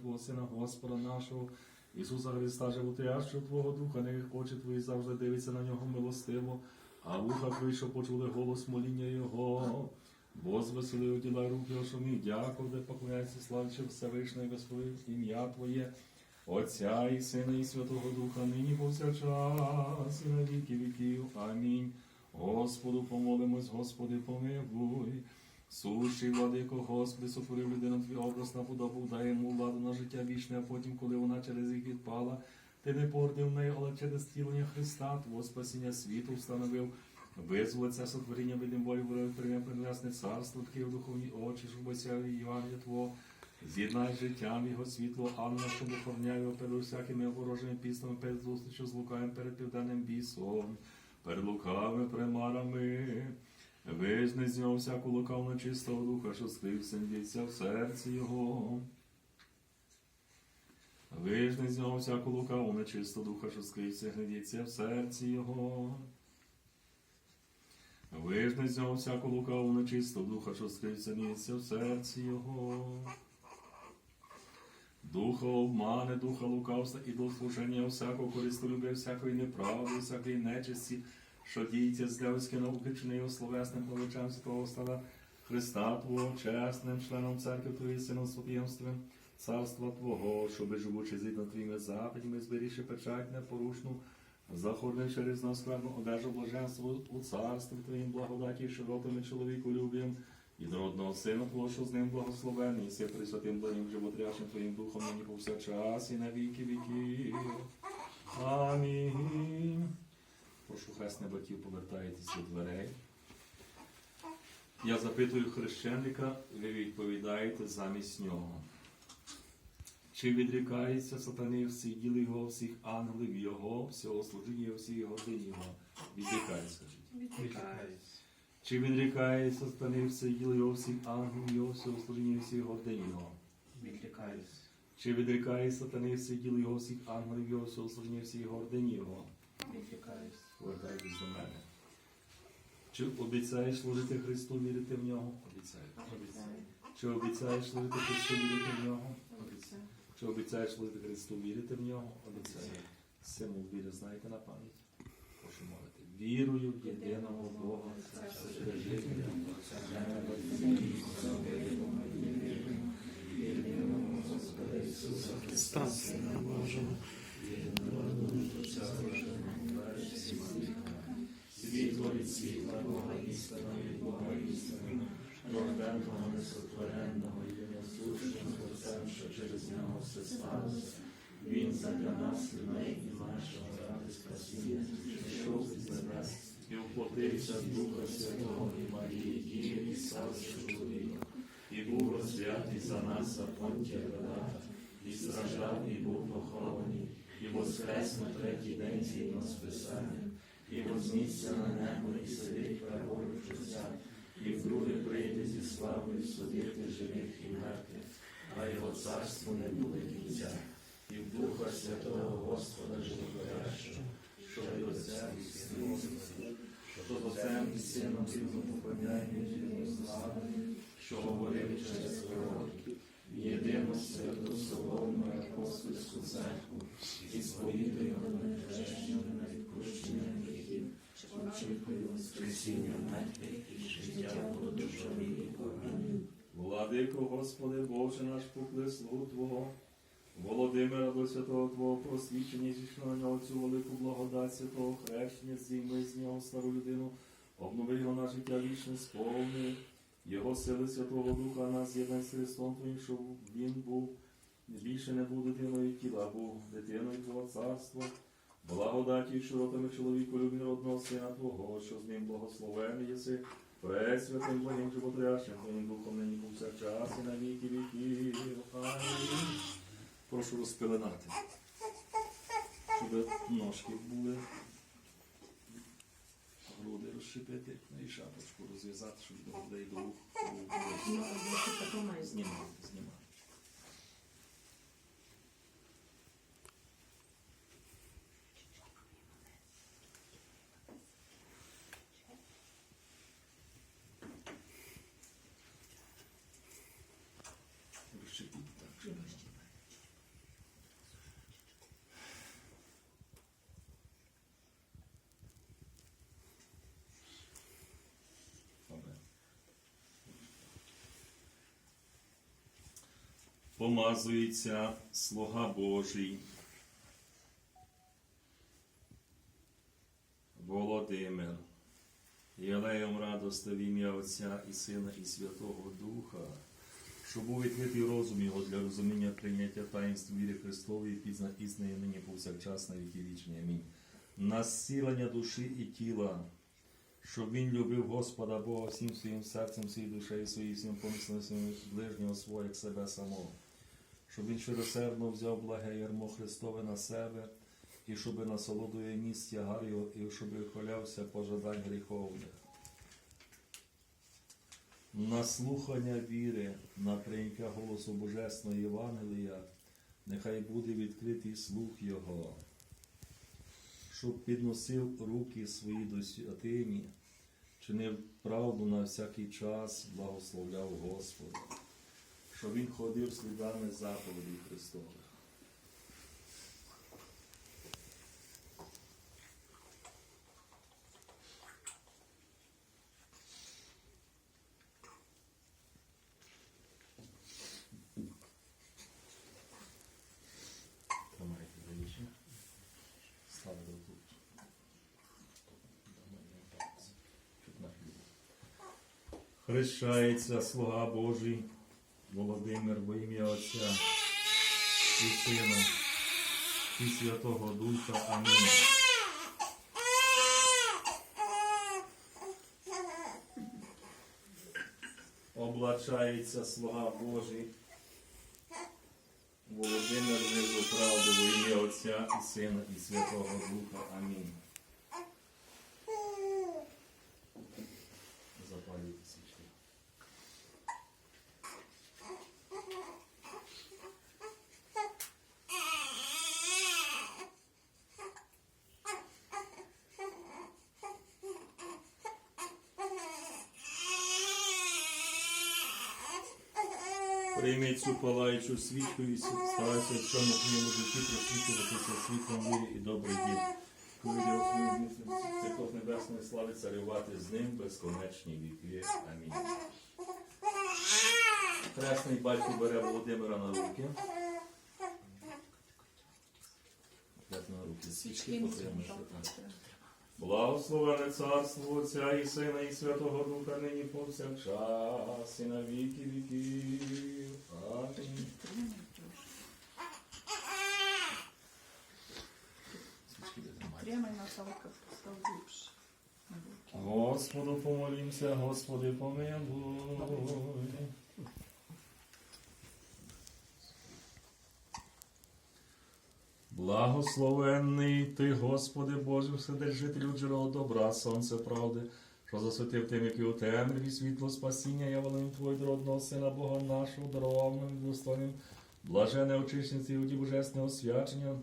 Твого Сина, Господа нашого, Ісуса Христа, животворящого Твого Духа, не очі Твої завжди дивиться на нього милостиво, а вуха Твої, що почули голос моління Його. Возвесели уділа руки ошумі, дякую, де поклоняйся, славче Всевишній Господи, ім'я Твоє, Отця і Сина, і Святого Духа, нині повсякчас, і на віки віків. Амінь. Господу помолимось, Господи, помилуй. Сущий, владико, Господи, сотворив людину твій образ на подобу, дай йому владу на життя вічне, а потім, коли вона через їх відпала, ти не породив неї, але через тілення Христа, Твого спасіння світу встановив. Визволи це сотворіння видим волю, ворог прийняв принесне царство, відкрив духовні очі, щоб осяяли Євангелія Твого. З'єднай життям його світло, ангела, що охороняє його перед всякими ворожими піснами, перед зустрічю з лукаєм, перед південним бісом, перед лукавими примарами. Вижни з нього всяку лукавну чистого духа, що скрився, діться в серці його. Вижни з нього всяку лукаву нечисту духа, що скрився, гнедіться в серці його. Вижни з нього всяку лукаву нечисту духа, що скрився, гнідеться в серці його. Духа обмани, духа лукавства і до служення всякого користолюбия, всякої неправди, всякої нечисті, що діється з дявольської науки, його словесним повечем святого стала Христа Твого, чесним членом церкви Твоєї, сином святємством, царства Твого, щоби живучи згідно Твоїми заповідями, зберігши печать непорушну, нас скверну одежу блаженства у царстві Твоїм благодаті, широкими чоловіку любим, і народного Сина Твого, що з ним благословений, і все присвятим благим животрящим Твоїм Духом, нині повсякчас і на віки віків. Амінь. Прошу хресне батьків, повертаєтесь до дверей. Я запитую хрещеника, ви відповідаєте замість нього. Чи відрікається сатани всі діли його, всіх ангелів його, всього служіння його, всіх годин його? Відрікається. Відрікаюсь. Чи відрікається сатани всі діли його, всіх ангелів його, всього служіння його, всіх годин його? Відрікаюсь. Чи відрікає сатани всі діли його, всіх ангелів його, всього служіння всіх гордині його? Відрікаюсь. Повертайтесь до мене. Чи обіцяєш служити Христу, вірити в нього? Обіцяю. Обіцяю. Чи обіцяєш служити Христу, вірити в нього? Обіцяю. Чи обіцяєш служити Христу, вірити в нього? Обіцяю. Символ віри знаєте на пам'ять? Прошу молити. Вірую в єдиного Бога, Отця Вседержителя, Христа, Сина Божого, світло від світла, Бога істина від Бога істина, рожденного, несотвореного і насущного Отцем, що через нього все сталося. Він задля нас, людей і нашого ради спасіння, пішов із небес і вплотився з Духа Святого і Марії, Діви і стався чоловіком, і був розп'ятий за нас за понтія Пилата, і страждав, і був похований, і воскрес на третій день згідно з Писанням, і вознісся на небо, і сидить праворуч Отця, і вдруге прийде зі славою судити живих і мертвих, а його царство не буде кінця. І в Духа Святого Господа Животворящого, що й Отця і Сином, що Отцем і Сином рівно поклоняємо і славою, що говорив через пророків, в єдину святу Соломну апостольську церкву, і сповідуємо на хрещення на відпущення гріхів, воскресіння мертвих і життя подушові Амінь. Владико, Господи, Боже наш, слугу Твого, Володимира до святого Твого просвічення, зійшли на нього цю велику благодать святого хрещення, зійми з нього стару людину, обнови його на життя вічне, сповни, його сили Святого Духа нас з'єднай з Христом Твоїм, щоб він був більше не був дитиною тіла, а був дитиною Твого царства. Благодаті широтами чоловіку любі родного сина Твого, що з ним благословений єси, пресвятим благим животрящим, Твоїм духом нині повсякчас і на віки віків. Амінь. Прошу розпеленати, щоб ножки були, груди розшипити, ну і шапочку розв'язати, щоб до грудей до. Знімати, знімати. Розчепіть так, щоб помазується слуга Божий. Володимир, Єлеєм радости в ім'я Отця і Сина і Святого Духа, щоб був відкритий розум його для розуміння прийняття таїнств віри Христової, пізна істини нині повсякчас на віки вічні. Амінь. На душі і тіла, щоб він любив Господа Бога всім своїм серцем, всією душею своєю, всім помислом своїм ближнього свого, як себе самого. Щоб він щиросердно взяв благе ярмо Христове на себе, і щоби насолодує ніс тягар його, і щоби ухилявся пожадань гріховних. На слухання віри, на прийняття голосу Божесного Євангелія, нехай буде відкритий слух Його, щоб підносив руки свої до святині, чинив правду на всякий час, благословляв Господа, щоб він ходив слідами заповідей Христових. Хрещається слуга Божий Володимир во ім'я Отця і Сина і Святого Духа. Амінь. Облачається слуга Божий Володимир низу правди во ім'я Отця і Сина і Святого Духа. Амінь. Запалюйте свічки. Прийміть цю палаючу і старайся в цьому твоєму житті просвічуватися світлом вірі і добрих діл. Коли Святок Небесної слави царювати з ним безконечні віки. Амінь. Хресний батько бере Володимира на руки. На руки свічки потримайте. Благословене царство Отця і Сина і Святого Духа нині повсякчас і на віки віків. Амінь. Прямо на. Господу помолімся, Господи помилуй. Благословенний ти, Господи Боже, Вседержителю джерело добра, сонце правди, що засвятив тим, які у темряві світло спасіння, явленим Твої родного Сина Бога нашого, дарованим і достойним, блажене очищенці і божественного свячення,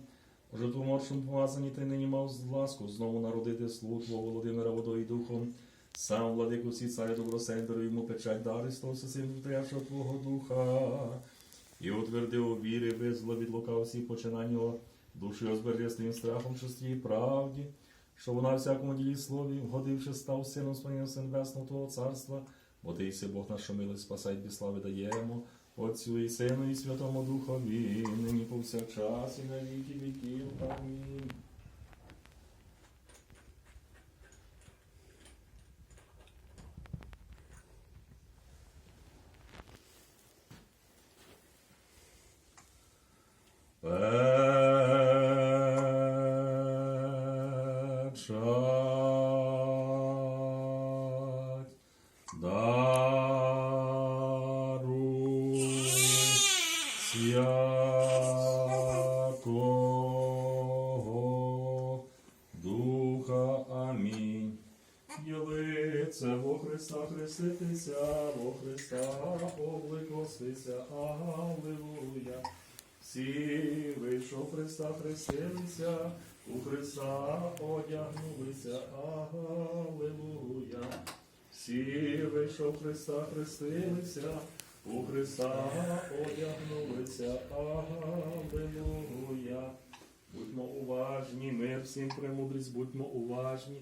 Боже, твоморшим помазані ти нині мав ласку знову народити слуг Твого Володимира водою і духом. Сам владику всі царя добросендеру йому печать дари стовся син втряшого Твого Духа. І утвердив у вірі, визволив від лука всі починання його, душі озбережи своїм страхом, чистій правді, що вона всякому ділі слові, вгодивши, став сином своїм син небесного Твого царства, бо ти єси Бог наша милость, спасай, і слави даємо, Отцю і Сину і Святому Духові, нині повсякчас і на віки віків. Амінь. Святого Духа. Амінь. Єлице во Христа хреститися, во Христа обликостися, Аллилуйя. Всі вийшов Христа хрестилися, у Христа одягнулися, Аллилуйя. Всі вийшов Христа хрестилися, у Христа одягнулися, Аллилуйя. Будьмо уважні, мир всім премудрість, будьмо уважні.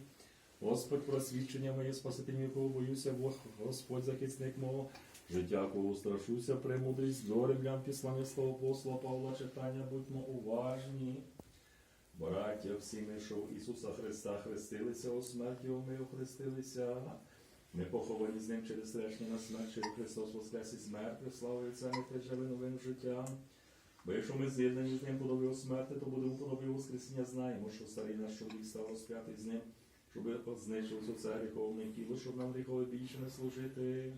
Господь просвідчення моє, Спаситель, якого боюся, Господь захисник мого, Життя кого страшуся, премудрість до римлян післання слова апостола Павла читання, будьмо уважні. Браття, всі ми, що Ісуса Христа хрестилися, у смерті ми охрестилися. Ми поховані з ним через стрешення на смерть, через Христос воскрес і смерть, славою Отця, ми живе новим життям. Бо якщо ми з'єднані з ним подобою смерти, то будемо подобою Воскресіння, знаємо, що старий наш чоловік став розп'ятий з ним, щоб знищив це гріховне тіло, щоб нам гріхове більше не служити.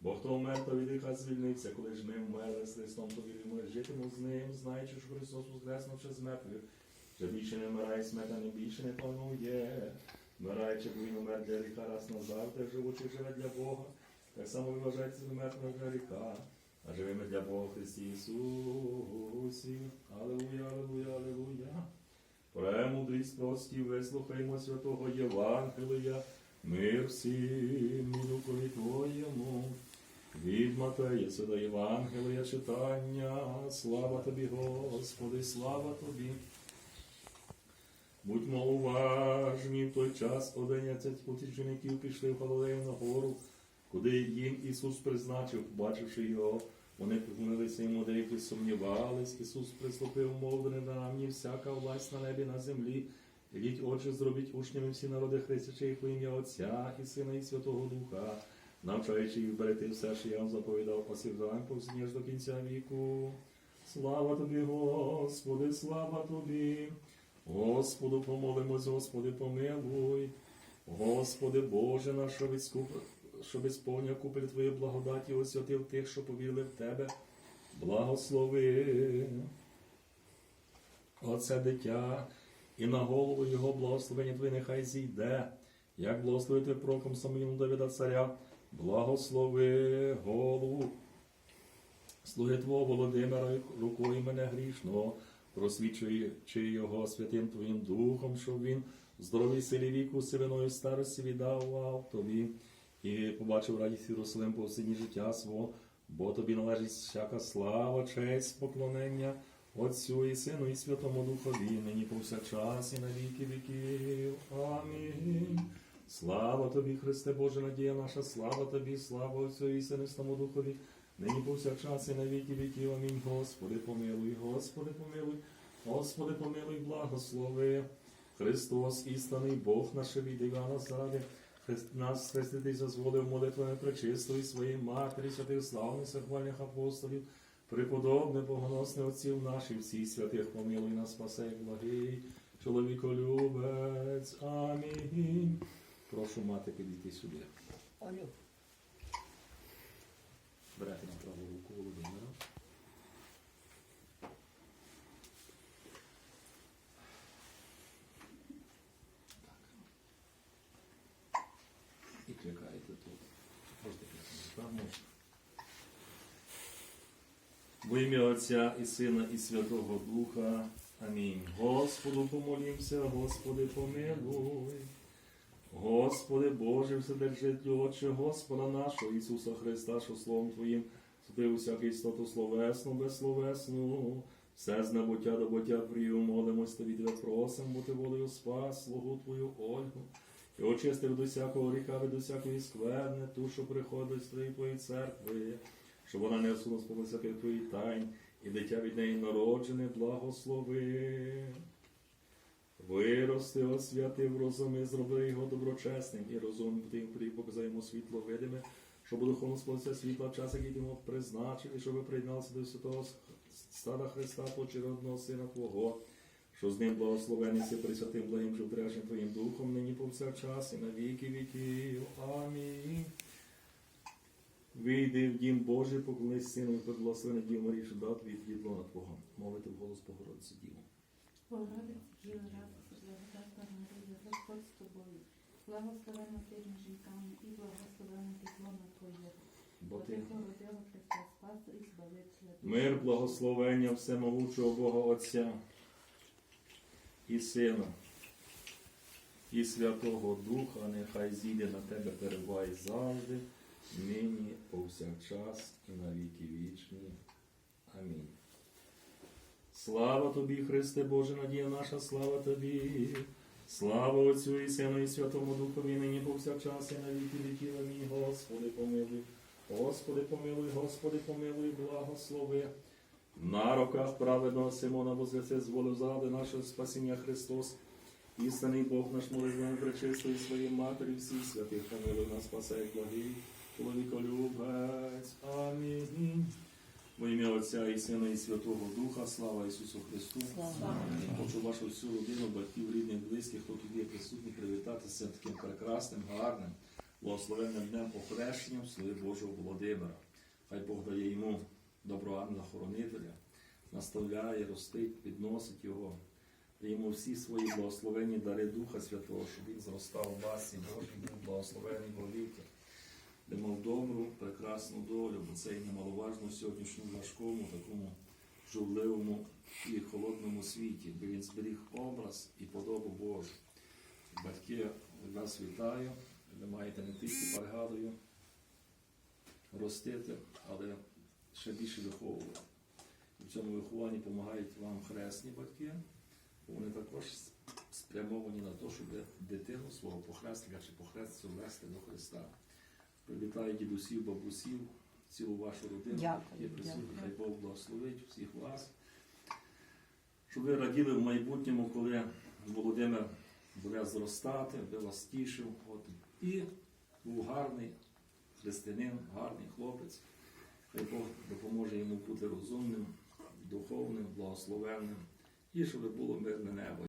Бо хто вмер, то від гріха звільнився, коли ж ми вмерли з Христом, то віримо, житиму з ним, знаючи, що Христос воскреснув ще з мертвих, що більше не вмирає смерта, не більше не панує. Вмираючи, бо він умер для гріха раз назавжди, живучи живе для Бога. Так само ви вважаєте себе для гріха, а живими для Бога Христі Ісусі. Алелуя, алелуя, алелуя. Премудрість прості, вислухаймо святого Євангелія, мир всім і духові Твоєму. Від Матея сюди Євангелія читання. Слава тобі, Господи, слава тобі. Будьмо уважні, в той час одинадцять утічеників пішли в Галилею на гору, куди їм Ісус призначив, побачивши його, вони поклонилися йому, деякі сумнівались. Ісус приступив, мов не на мені всяка власть на небі, на землі. Ідіть, отже, зробіть учнями всі народи, хрестячи їх ім'я Отця і Сина, і Святого Духа, навчаючи їх берегти все, що я вам заповідав, посівдаємо повсні аж до кінця віку. Слава тобі, Господи, слава тобі. Господу помолимось, Господи, помилуй. Господи Боже наш, щоб ісповняв купель Твої благодаті, освятив тих, що повірили в Тебе. Благослови. Оце дитя, і на голову його благословення Твоє нехай зійде, як благословити проком самому Давида царя, благослови голову. Слуги Твого Володимира, рукою мене грішного, просвічуючи його святим Твоїм Духом, щоб він здоровій силі віку сивиною старості віддавав Тобі і побачив радість Єрусалим по всіні життя свого, бо тобі належить всяка слава, честь, поклонення Отцю і Сину, і Святому Духові, нині повсякчас і на віки віків. Амінь. Слава тобі, Христе Боже, надія наша, слава тобі, слава Отцю і Сину, і Святому Духові, нині повсякчас і на віки віків. Амінь. Господи, помилуй, Господи, помилуй, Господи, помилуй, благослови. Христос, істинний Бог наш від Івана заради, нас хрестити дозволив молитвами пречистої своєї матері, святих славних сахвальних апостолів, преподобне, богоносне отців наших, всіх святих помилуй нас, спасе, благий, чоловіколюбець. Амінь. Прошу мати підійти сюди. Берете на праву руку Володимира. І кликаєте тут. Кликати. Так. Во ім'я Отця і Сина, і Святого Духа. Амінь. Господу помолімся, Господи, помилуй. Господи Боже, Вседержителю, Отче Господа нашого Ісуса Христа, що Словом Твоїм судив усяку істоту словесну, безсловесну, все з небуття до буття прию, молимось Тобі, Тебе просим, бути волею спас, слугу Твою Ольгу, і очисти від усякого гріха, від усякої скверни, ту, що приходить з Твоєї церкви, щоб вона не осудилася під Твої тайн, і дитя від неї народжене, благослови. Вирости, освятив розуми, зроби його доброчесним і розумним тим, коли показав йому світло видиме, щоб духовно сповнився світла в час, який йому призначив, і щоб приєднався до святого стада Христа, почеродного Сина Твого, що з ним благословений си присвятим благим живдрежним Твоїм Духом, нині повсякчас і на віки віків. Амінь. Вийди в дім Божий, поклонись сину і благословений Дів Марії, що дав від відлона Твого. Молити в голос Богородиці Діву. Богородице, Діва, радуйся, благодатна Марія, Господь з тобою. Благословена ти між жінками і благословена підлона Твоє. Бо ти ти породила Христа Спаса і Збавителя. Мир, благословення всемогучого Бога Отця і Сина, і Святого Духа, нехай зійде на тебе, перебувай завжди, нині, повсякчас і на віки вічні. Амінь. Слава тобі, Христе Боже, надія наша, слава тобі. Слава Отцю і Сину, і Святому Духові, нині повсякчас і на віки віків. Господи, помилуй. Господи, помилуй, Господи, помилуй, благослови. На руках праведного Симона возвеце зволив заради нашого спасіння Христос. Істинний Бог наш молитвою пречистої своїй матері всіх святих помилуй нас, спасай, благий, чоловіколюбець. Амінь. Во ім'я Отця і Сина і Святого Духа, слава Ісусу Христу. Хочу вашу всю родину, батьків, рідних, близьких, хто тут є присутні, привітатися таким прекрасним, гарним, благословенним днем охрещення в славі Божого Володимира. Хай Бог дає йому доброго ангела-хоронителя, наставляє, ростить, підносить його, йому всі свої благословенні дари Духа Святого, щоб він зростав в вас і Божий був благословений віки. Де мав добру, прекрасну долю, бо це і немаловажно в сьогоднішньому важкому, такому журливому і холодному світі, де він зберіг образ і подобу Божу. Батьки, вас вітаю. Ви маєте не тільки паргадою ростити, але ще більше виховувати. І в цьому вихованні допомагають вам хресні батьки, бо вони також спрямовані на те, щоб дитину свого похресника чи похресницю вести до Христа. Привітаю дідусів, бабусів, цілу вашу родину. Дякую, Є присутні, дякую. хай Бог благословить всіх вас. Щоб ви раділи в майбутньому, коли Володимир буде зростати, би вас тішив. От. І був гарний християнин, гарний хлопець. Хай Бог допоможе йому бути розумним, духовним, благословенним і щоб було мирне небо.